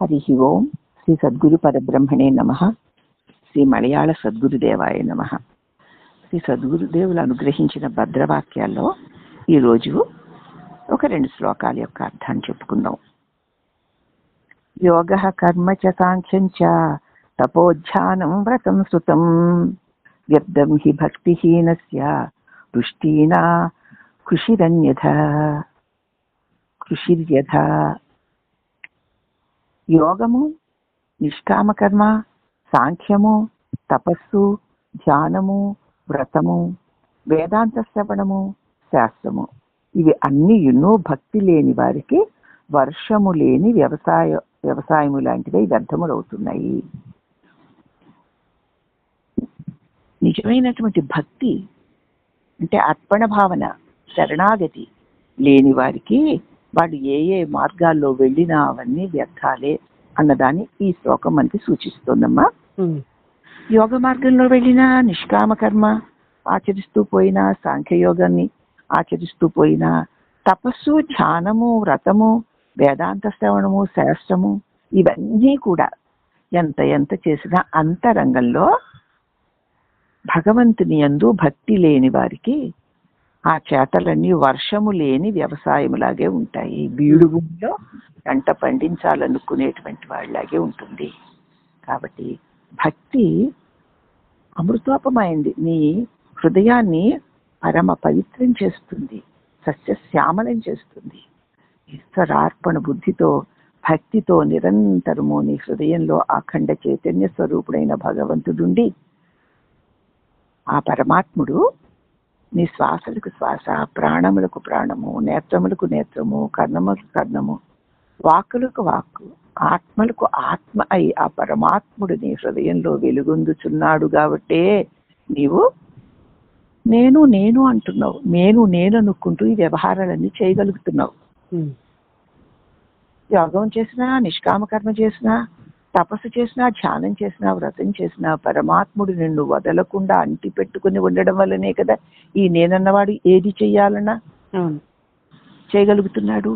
హరి ఓం శ్రీ సద్గురు పరబ్రహ్మణే నమ శ్రీ మలయాళ సద్గురుదేవాయ నమ శ్రీ సద్గురుదేవులు అనుగ్రహించిన భద్రవాక్యాల్లో ఈరోజు ఒక రెండు శ్లోకాల యొక్క అర్థాన్ని చెప్పుకుందాం. యోగ కర్మ చ సాంఖ్యం చ తపోధ్యానం వ్రతం శృతం వ్యర్థం హి భక్తిహీనస్య తుష్టీనా కృషిరన్యథ। కృషిర్యథ। యోగము నిష్కామకర్మ సాంఖ్యము తపస్సు ధ్యానము వ్రతము వేదాంత శ్రవణము శాస్త్రము. ఇవి అన్ని ఎన్నో భక్తి లేని వారికి వర్షము లేని వ్యవసాయ వ్యవసాయము లాంటివి వ్యర్థములు అవుతున్నాయి. నిజమైనటువంటి భక్తి అంటే అర్పణ భావన శరణాగతి లేని వారికి వాళ్ళు ఏ ఏ మార్గాల్లో వెళ్ళినా అవన్నీ వ్యర్థాలే అన్నదాన్ని ఈ శ్లోకం మనకి సూచిస్తోందమ్మా. యోగ మార్గంలో వెళ్ళినా నిష్కామ కర్మ ఆచరిస్తూ పోయినా సాంఖ్యయోగాన్ని ఆచరిస్తూ పోయినా తపస్సు ధ్యానము వ్రతము వేదాంత శ్రవణము శాస్త్రము ఇవన్నీ కూడా ఎంత ఎంత చేసినా అంతరంగంలో భగవంతుని యందు భక్తి లేని వారికి ఆ చేతలన్నీ వర్షము లేని వ్యవసాయములాగే ఉంటాయి. బీడు భూమిలో పంట పండించాలనుకునేటువంటి వాళ్ళలాగే ఉంటుంది. కాబట్టి భక్తి అమృతోపమైంది. నీ హృదయాన్ని పరమ పవిత్రం చేస్తుంది. సస్యశ్యామలం చేస్తుంది. ఈశ్వరార్పణ బుద్ధితో భక్తితో నిరంతరము నీ హృదయంలో అఖండ చైతన్య స్వరూపుడైన భగవంతుడుండి ఆ పరమాత్ముడు నీ శ్వాసలకు శ్వాస ప్రాణములకు ప్రాణము నేత్రములకు నేత్రము కర్ణములకు కర్ణము వాక్కులకు వాక్కు ఆత్మలకు ఆత్మ అయి ఆ పరమాత్ముడు నీ హృదయంలో వెలుగొందుచున్నాడు కాబట్టే నీవు నేను నేను అంటున్నావు. నేను నేను అనుకుంటూ ఈ వ్యవహారాలన్నీ చేయగలుగుతున్నావు. యోగం చేసినా నిష్కామ కర్మ చేసినా తపస్సు చేసినా ధ్యానం చేసినా వ్రతం చేసినా పరమాత్ముడు నిన్ను వదలకుండా అంటి పెట్టుకుని ఉండడం వల్లనే కదా ఈ నేనన్నవాడు ఏది చెయ్యాలన్నా? చేయగలుగుతున్నాడు?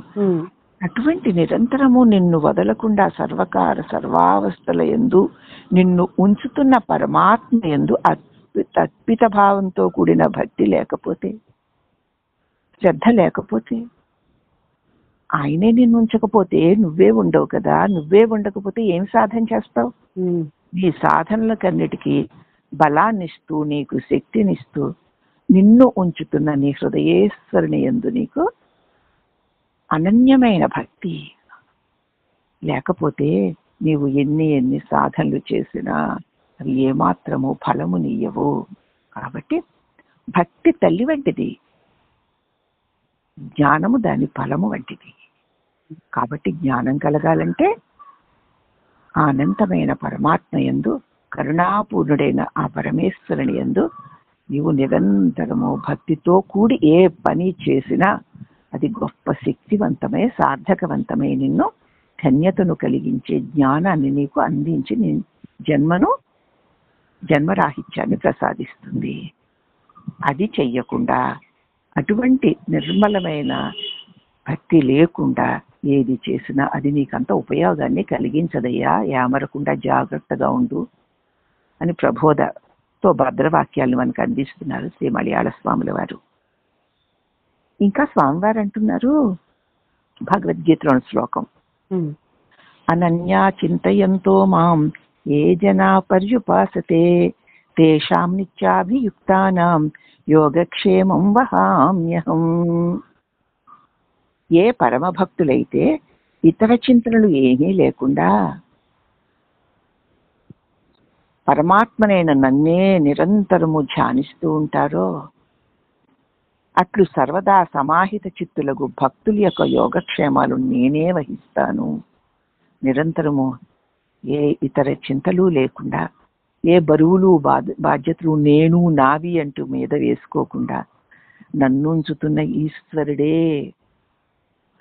అటువంటి నిరంతరము నిన్ను వదలకుండా సర్వకార సర్వావస్థల ఎందు నిన్ను ఉంచుతున్న పరమాత్మ ఎందు తత్పిత భావంతో కూడిన భక్తి లేకపోతే శ్రద్ధ లేకపోతే ఆయనే నిన్ను ఉంచకపోతే నువ్వే ఉండవు కదా. నువ్వే ఉండకపోతే ఏం సాధన చేస్తావు? నీ సాధనలకన్నిటికీ బలాన్నిస్తూ నీకు శక్తినిస్తూ నిన్ను ఉంచుతున్న నీ హృదయేశ్వరుని ఎందు నీకు అనన్యమైన భక్తి. లేకపోతే నీవు ఎన్ని ఎన్ని సాధనలు చేసినా అవి ఏమాత్రము ఫలము నీయవు. కాబట్టి భక్తి తల్లి వంటిది. జ్ఞానము దాని ఫలము వంటిది. కాబట్టి జ్ఞానం కలగాలంటే అనంతమైన పరమాత్మ ఎందు కరుణాపూర్ణుడైన ఆ పరమేశ్వరుని ఎందు నీవు నిరంతరము భక్తితో కూడి ఏ పని చేసినా అది గొప్ప శక్తివంతమై సార్థకవంతమే. నిన్ను ధన్యతను కలిగించే జ్ఞానాన్ని నీకు అందించి నీ జన్మను జన్మరాహిత్యాన్ని ప్రసాదిస్తుంది. అది చెయ్యకుండా అటువంటి నిర్మలమైన భక్తి లేకుండా ఏది చేసినా అది నీకంత ఉపయోగాన్ని కలిగించదయ్యా. ఏమరకుండా జాగ్రత్తగా ఉండు అని ప్రబోధతో భద్రవాక్యాలను మనకు అందిస్తున్నారు శ్రీ మలయాళ స్వాముల వారు. ఇంకా స్వామివారు అంటున్నారు భగవద్గీతలోని శ్లోకం. అనన్యా చింతయంతో మాం ఏ జనా పర్యుపాసతే తేషాం నిత్యాభియుక్తానాం యోగక్షేమం వహామ్యహం. ఏ పరమభక్తులైతే ఇతర చింతనలు ఏమీ లేకుండా పరమాత్మనైన నన్నే నిరంతరము ధ్యానిస్తూ ఉంటారో అట్లు సర్వదా సమాహిత చిత్తులకు భక్తుల యొక్క యోగక్షేమాలు నేనే వహిస్తాను. నిరంతరము ఏ ఇతర చింతలు లేకుండా ఏ బరువులు బాధ్యతలు నేను నావి అంటూ మీద వేసుకోకుండా నన్ను ఉంచుతున్న ఈశ్వరుడే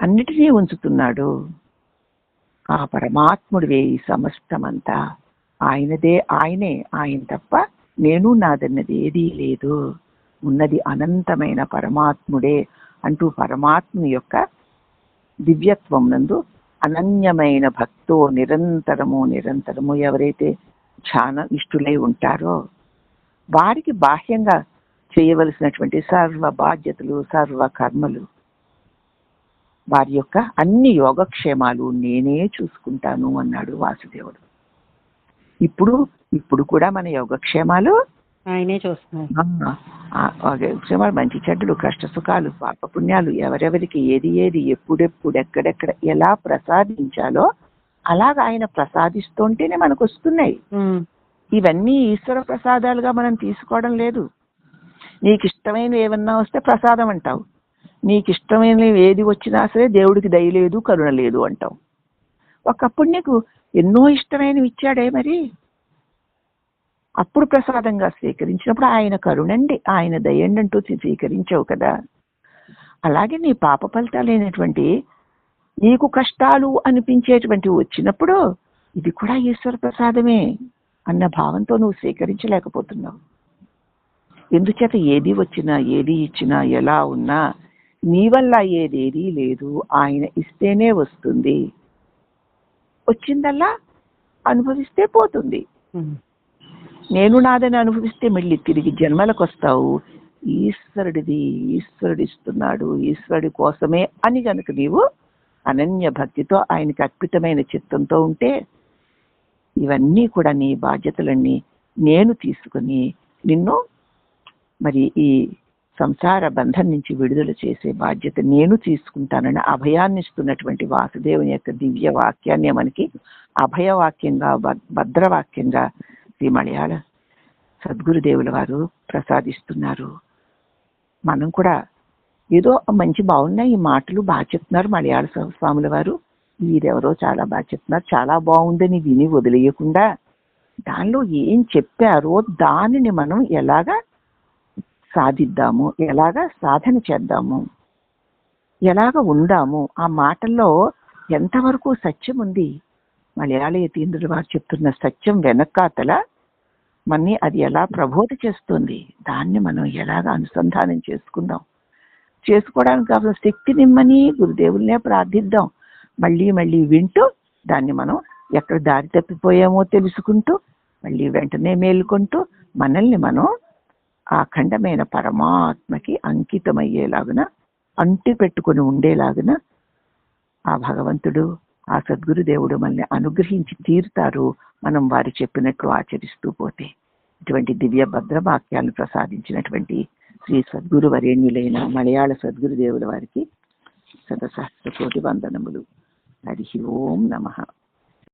అన్నిటినీ ఉంచుతున్నాడు. ఆ పరమాత్ముడివే ఈ సమస్తమంతా. ఆయనదే ఆయనే. ఆయన తప్ప నేను నాదన్నది ఏదీ లేదు. ఉన్నది అనంతమైన పరమాత్ముడే అంటూ పరమాత్మ యొక్క దివ్యత్వం నందు అనన్యమైన భక్తో నిరంతరము నిరంతరము ఎవరైతే ధ్యాన నిష్ఠులై ఉంటారో వారికి బాహ్యంగా చేయవలసినటువంటి సర్వ బాధ్యతలు సర్వ కర్మలు వారి యొక్క అన్ని యోగక్షేమాలు నేనే చూసుకుంటాను అన్నాడు వాసుదేవుడు. ఇప్పుడు ఇప్పుడు కూడా మన యోగక్షేమాలు ఆయనే చూస్తున్నారు మంచి చెడ్డలు కష్ట సుఖాలు పాపపుణ్యాలు ఎవరెవరికి ఏది ఏది ఎప్పుడెప్పుడు ఎక్కడెక్కడ ఎలా ప్రసాదించాలో అలాగ ఆయన ప్రసాదిస్తుంటేనే మనకు వస్తున్నాయి. ఇవన్నీ ఈశ్వర ప్రసాదాలుగా మనం తీసుకోవడం లేదు. నీకు ఇష్టమైనవి ఏమన్నా వస్తే ప్రసాదం అంటావు. నీకు ఇష్టమైనవి ఏది వచ్చినా సరే దేవుడికి దయ లేదు కరుణ లేదు అంటావు. ఒకప్పుడు నీకు ఎన్నో ఇష్టమైనవి ఇచ్చాడే మరి? అప్పుడు ప్రసాదంగా స్వీకరించినప్పుడు ఆయన కరుణండి ఆయన దయండి అంటూ స్వీకరించావు కదా. అలాగే నీ పాప ఫలితాలైనటువంటి నీకు కష్టాలు అనిపించేటువంటివి వచ్చినప్పుడు ఇది కూడా ఈశ్వర ప్రసాదమే అన్న భావంతో నువ్వు స్వీకరించలేకపోతున్నావు. ఎందుచేత ఏది వచ్చినా ఏది ఇచ్చినా ఎలా ఉన్నా నీ వల్ల ఏదేది లేదు. ఆయన ఇస్తేనే వస్తుంది. వచ్చిందల్లా అనుభవిస్తే పోతుంది. నేను నాదని అనుభవిస్తే మళ్ళీ తిరిగి జన్మలకు వస్తావు ఈశ్వరుడిది ఈశ్వరుడు ఇస్తున్నాడు. ఈశ్వరుడి కోసమే అని కనుక నీవు అనన్య భక్తితో ఆయనకి అర్పితమైన చిత్తంతో ఉంటే ఇవన్నీ కూడా నీ బాధ్యతలన్నీ నేను తీసుకుని నిన్ను మరి ఈ సంసార బంధం నుంచి విడుదల చేసే బాధ్యత నేను తీసుకుంటానని అభయాన్ని ఇస్తున్నటువంటి వాసుదేవుని యొక్క దివ్య వాక్యాన్ని మనకి అభయవాక్యంగా భ- భద్రవాక్యంగా శ్రీ మలయాళ సద్గురుదేవుల వారు ప్రసాదిస్తున్నారు. మనం కూడా ఏదో మంచి బాగున్నాయి ఈ మాటలు బాగా చెప్తున్నారు మలయాళ స్వాముల వారు. వీరెవరో చాలా బాగా చెప్తున్నారు. చాలా బాగుందని విని వదిలేయకుండా దానిలో ఏం చెప్పారో దానిని మనం ఎలాగా సాధిద్దాము ఎలాగ సాధన చేద్దాము ఎలాగ ఉందాము ఆ మాటల్లో ఎంతవరకు సత్యం ఉంది? మలయాళ యతీంద్రుల వారు చెప్తున్న సత్యం వెనకాతల మన్ని అది ఎలా ప్రబోధ చేస్తుంది? దాన్ని మనం ఎలాగ అనుసంధానం చేసుకుందాం? చేసుకోవడానికి కావాల్సిన శక్తి నిమ్మని గురుదేవుల్నే ప్రార్థిద్దాం. మళ్ళీ మళ్ళీ వింటూ దాన్ని మనం ఎక్కడ దారి తప్పిపోయామో తెలుసుకుంటూ మళ్ళీ వెంటనే మేలుకుంటూ మనల్ని మనం ఆ అఖండమైన పరమాత్మకి అంకితమయ్యేలాగున అంటి పెట్టుకుని ఉండేలాగున ఆ భగవంతుడు ఆ సద్గురుదేవుడు మనల్ని అనుగ్రహించి తీరుతారు మనం వారు చెప్పినట్లు ఆచరిస్తూ పోతే. ఇటువంటి దివ్య భద్రవాక్యాలు ప్రసాదించినటువంటి శ్రీ సద్గురు వరేణ్యులైన మలయాళ సద్గురుదేవుల వారికి శతసహస్ర కోటి వందనములు. హరి ఓం నమః.